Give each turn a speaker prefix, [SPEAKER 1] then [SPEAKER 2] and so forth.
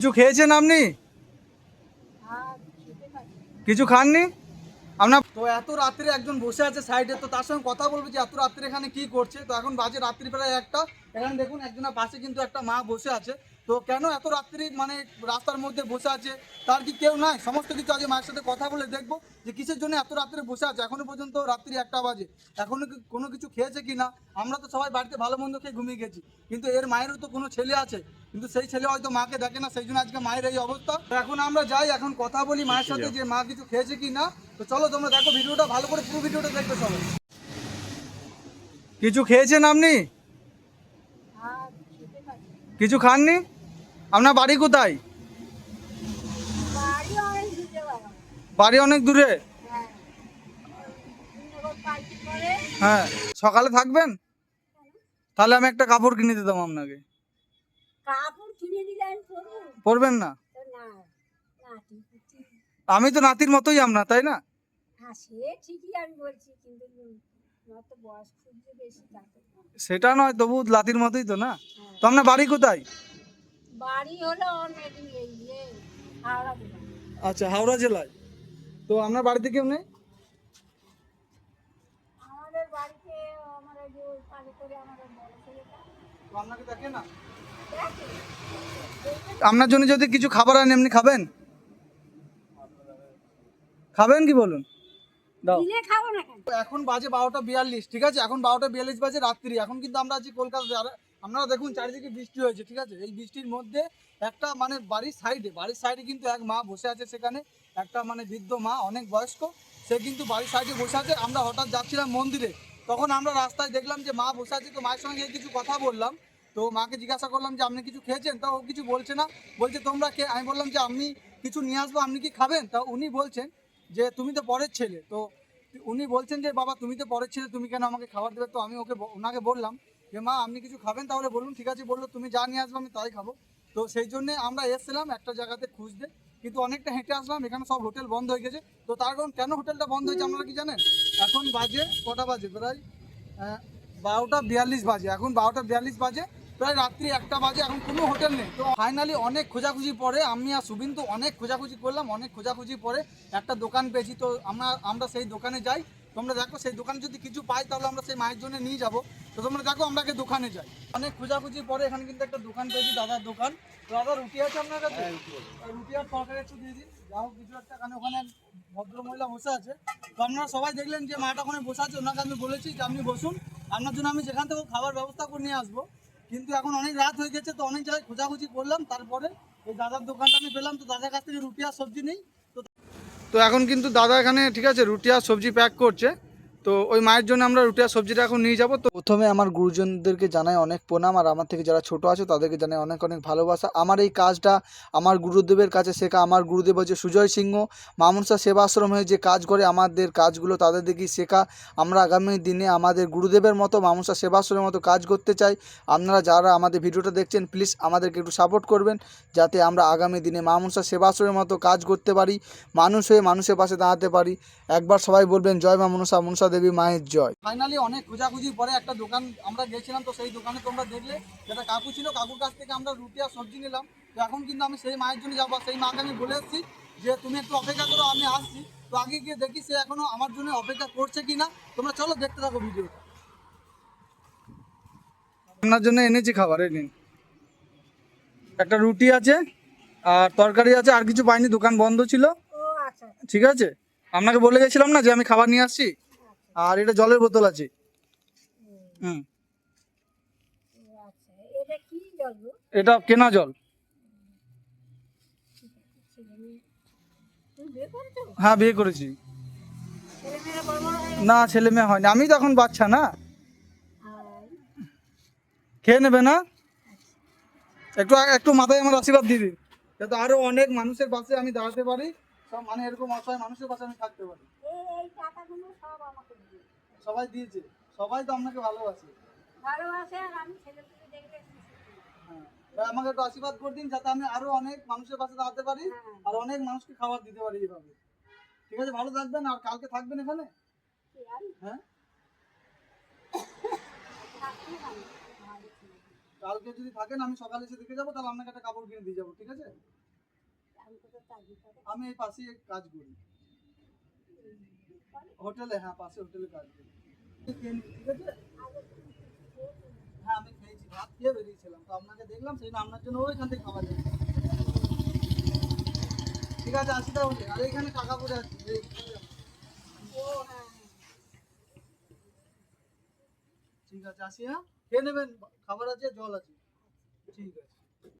[SPEAKER 1] কিছু খেয়েছেন আপনি? কিছু খাননি? আপনার তো এত রাত্রে একজন বসে আছে সাইডে তো তার সঙ্গে কথা বলব যে এত রাত্রে এখানে কি করছে? তো এখন বাজে রাত্রি প্রায় একটা। এখানে দেখুন, একজনের পাশে কিন্তু একটা মা বসে আছে। তো কেন এত রাত্রি মানে রাস্তার মধ্যে বসে আছে? তার কি কেউ নাই? সমস্ত কিছু আগে মায়ের সাথে কথা বলে দেখব যে কিসের জন্য এত রাত্রে বসে আছে? এখনও পর্যন্ত রাত্রি একটা বাজে। এখনও কোনো কিছু খেয়েছে কি না আমরা তো সবাই বাড়িতে ভালো মন্দ খেয়ে ঘুমিয়ে গেছি। কিন্তু এর মায়েরও তো কোনো ছেলে আছে। কিন্তু সেই ছেলে হয়তো মাকে দেখে না সেই জন্য আজকে মায়ের এই অবস্থা। তো এখন আমরা যাই এখন কথা বলি মায়ের সাথে যে মা কিছু খেয়েছে কি না তো চলো তোমরা দেখো ভিডিওটা ভালো করে পুরো ভিডিওটা দেখবে চলো। কিছু খেয়েছেন আপনি? কিছু খাননি? আপনার বাড়ি কোথায়?
[SPEAKER 2] বাড়ি অনেক
[SPEAKER 1] দূরে
[SPEAKER 2] হ্যাঁ।
[SPEAKER 1] হ্যাঁ। সকালে থাকবেন? তাহলে আমি একটা কাপড় কিনে দিতাম আপনাকে। পরবেন না? আমি তো নাতির মতোই আপনার তাই না?
[SPEAKER 2] হ্যাঁ আমার।
[SPEAKER 1] সেটা নয় তবু লাতির মতোই তো না?
[SPEAKER 2] হ্যাঁ।
[SPEAKER 1] তো আপনার বাড়ি কোথায়?
[SPEAKER 2] বাড়ি হলো অনেক এই যে হাওড়া
[SPEAKER 1] আচ্ছা হাওড়া জেলায়। তো আপনার বাড়িতে কেউ নেই?
[SPEAKER 2] আমাদের বাড়িতে আমার যে ওই করে আমাদের বড় ছেলেটা।
[SPEAKER 1] আপনাকে দেখে না? আপনার জন্য যদি কিছু খাবার আনেন এমনি খাবেন? খাবেন কি বলুন? দাও। এখন বাজে বারোটা বিয়াল্লিশ ঠিক আছে? এখন বারোটা বিয়াল্লিশ বাজে রাত্রি। এখন কিন্তু আমরা আছি কলকাতাতে। আর আপনারা দেখুন চারিদিকে বৃষ্টি হয়েছে, ঠিক আছে? এই বৃষ্টির মধ্যে একটা মানে বাড়ির সাইডে বাড়ির সাইডে কিন্তু এক মা বসে আছে সেখানে। একটা মানে বৃদ্ধ মা, অনেক বয়স্ক, সে কিন্তু বাড়ির সাইডে বসে আছে। আমরা হঠাৎ যাচ্ছিলাম মন্দিরে। তখন আমরা রাস্তায় দেখলাম যে মা বসে আছে, তো মায়ের সঙ্গে কিছু কথা বললাম। তো মাকে জিজ্ঞাসা করলাম যে, আপনি কিছু খেয়েছেন? তা ও কিছু বলছে না। বলছে, তোমরা কে? আমি বললাম যে, আমি কিছু নিয়ে আসব, আপনি কি খাবেন? তা উনি বলছেন যে, তুমি তো পরের ছেলে। তো উনি বলছেন যে, বাবা, তুমি তো পরের ছেলে, তুমি কেন আমাকে খাবার দেবে? তো আমি ওকে ওনাকে বললাম যে, মা, আপনি কিছু খাবেন? তাহলে বলুন, ঠিক আছে, বলল, তুমি যা নিয়ে আসবে, আমি তাই খাব। তো সেই জন্যে আমরা এসেছিলাম একটা জায়গাতে খুঁজতে, কিন্তু অনেকটা হেঁটে আসলাম, এখানে সব হোটেল বন্ধ হয়ে গেছে। তো তার কারণ, কেন হোটেলটা বন্ধ হয়েছে আপনারা কি জানেন? এখন বাজে কটা বাজে? প্রায় বারোটা বিয়াল্লিশ বাজে। এখন বারোটা বিয়াল্লিশ বাজে, প্রায় রাত্রি একটা বাজে, এখন কোনো হোটেল নেই। তো ফাইনালি অনেক খোঁজাখুঁজি পরে, আমি আর সুবিন তো অনেক খোঁজাখুঁজি করলাম, অনেক খোঁজাখুঁজি পরে একটা দোকান পেয়েছি। তো আমরা আমরা সেই দোকানে যাই, তোমরা দেখো, সেই দোকানে যদি কিছু পাই, তাহলে আমরা সেই মায়ের জন্য নিয়ে যাব। তো তোমরা দেখো আমরা দোকানে যাই। অনেক খোঁজাখুঁজি পরে এখানে কিন্তু একটা দোকান পেয়েছি দাদার দোকান। তো দাদা রুটি আছে আপনার কাছে? রুটি আর তরকারি একটু দিয়ে দিন। যা হোক কিছু একটা কারণ ওখানে ভদ্র মহিলা বসে আছে। তো আপনারা সবাই দেখলেন যে মাটা ওখানে বসে আছে ওনাকে আমি বলেছি যে আপনি বসুন। আপনার জন্য আমি যেখান থেকে খাবার ব্যবস্থা করে নিয়ে আসব। কিন্তু এখন অনেক রাত হয়ে গেছে তো অনেক জায়গায় খোঁজাখুঁজি করলাম। তারপরে এই দাদার দোকানটা আমি পেলাম। তো দাদার কাছ থেকে রুটি আর সবজি নেই। তো এখন কিন্তু দাদা এখানে ঠিক আছে রুটি আর সবজি প্যাক করছে। তো ওই মায়ের জন্য আমরা রুটি আর সবজিটা এখন নিয়ে যাব। তো প্রথমে আমার গুরুজনদেরকে জানাই অনেক প্রণাম, আর আমার থেকে যারা ছোট আছে তাদেরকে জানাই অনেক অনেক ভালোবাসা। আমার এই কাজটা আমার গুরুদেবের কাছে শেখা, আমার গুরুদেব হচ্ছে সুজয় সিংহ। মামুনসা সেবাশ্রমে যে কাজ করে, আমাদের কাজগুলো তাদের দেখি শেখা। আমরা আগামী দিনে আমাদের গুরুদেবের মতো মামুসা সেবাশ্রমের মতো কাজ করতে চাই। আপনারা যারা আমাদের ভিডিওটা দেখছেন প্লিজ আমাদেরকে একটু সাপোর্ট করবেন, যাতে আমরা আগামী দিনে মামুসা সেবাশ্রমের মতো কাজ করতে পারি, মানুষ হয়ে মানুষের পাশে দাঁড়াতে পারি। একবার সবাই বলবেন, জয় মা মনসা মনসা দেবী মায়ের জয়। ফাইনালি অনেক খোঁজাখুঁজি পরে একটা দোকান আমরা গেছিলাম তো সেই দোকানে তোমরা দেখলে যেটা কাকু ছিল কাকুর কাছ থেকে আমরা রুটি আর সবজি নিলাম। তো এখন কিন্তু আমি সেই মায়ের জন্য যাব সেই মাকে আমি বলে এসেছি যে তুমি একটু অপেক্ষা করো আমি আসছি। তো আগে গিয়ে দেখি সে এখনও আমার জন্য অপেক্ষা করছে কি না তোমরা চলো দেখতে থাকো ভিডিও আপনার জন্য এনেছি খাবার এই নিন। একটা রুটি আছে আর তরকারি আছে আর কিছু পাইনি দোকান বন্ধ ছিল।
[SPEAKER 2] আচ্ছা।
[SPEAKER 1] ঠিক আছে? আপনাকে বলে গেছিলাম না যে আমি খাবার নিয়ে আসছি? আর এটা জলের বোতল আছে। হুম।
[SPEAKER 2] আচ্ছা এটা
[SPEAKER 1] কেনা জল। হ্যাঁ বিয়ে করেছি। না ছেলে মেয়ে হয়নি? আমি তো এখন বাচ্চা না। খেয়ে নেবে না? একটু একটু মাথায় আমার আশীর্বাদ দিয়ে দিন। যাতে আরও অনেক মানুষের পাশে আমি দাঁড়াতে পারি। সব মানে এরকম অসহায় মানুষের পাশে আমি থাকতে পারি।
[SPEAKER 2] এই টাকাগুলো সব আমাকে দিয়ে
[SPEAKER 1] সবাই দিয়েছে? সবাই তো আপনাকে ভালোবাসে।
[SPEAKER 2] ভালোবাসে আর আমি ছেলে পেলে দেখলে
[SPEAKER 1] হ্যাঁ। আমাকে একটু আশীর্বাদ করে দিন যাতে আমি আরও অনেক মানুষের পাশে দাঁড়াতে পারি
[SPEAKER 2] হ্যাঁ।
[SPEAKER 1] আর অনেক মানুষকে খাবার দিতে পারি এইভাবে। ঠিক আছে ভালো থাকবেন আর কালকে থাকবেন এখানে? হ্যাঁ। কালকে যদি থাকেন আমি সকালে এসে দেখে যাব তাহলে আপনাকে একটা কাপড় কিনে দিয়ে যাব ঠিক আছে?
[SPEAKER 2] আমি
[SPEAKER 1] এই পাশেই কাজ করি। হোটেলে হ্যাঁ পাশে হোটেলে কাজ করি। হ্যাঁ আমি খেয়েছি, ভাত খেয়ে বেরিয়েছিলাম। তো আপনাকে দেখলাম, সেই আপনার জন্য ওইখান থেকে খাবার এসেছি। ঠিক আছে, আসি তাহলে। আর এখানে টাকা পড়ে আছে।
[SPEAKER 2] ও হ্যাঁ।
[SPEAKER 1] ঠিক আছে, আসি হ্যাঁ। খেয়ে নেবেন, খাবার আছে, জল আছে। ঠিক আছে।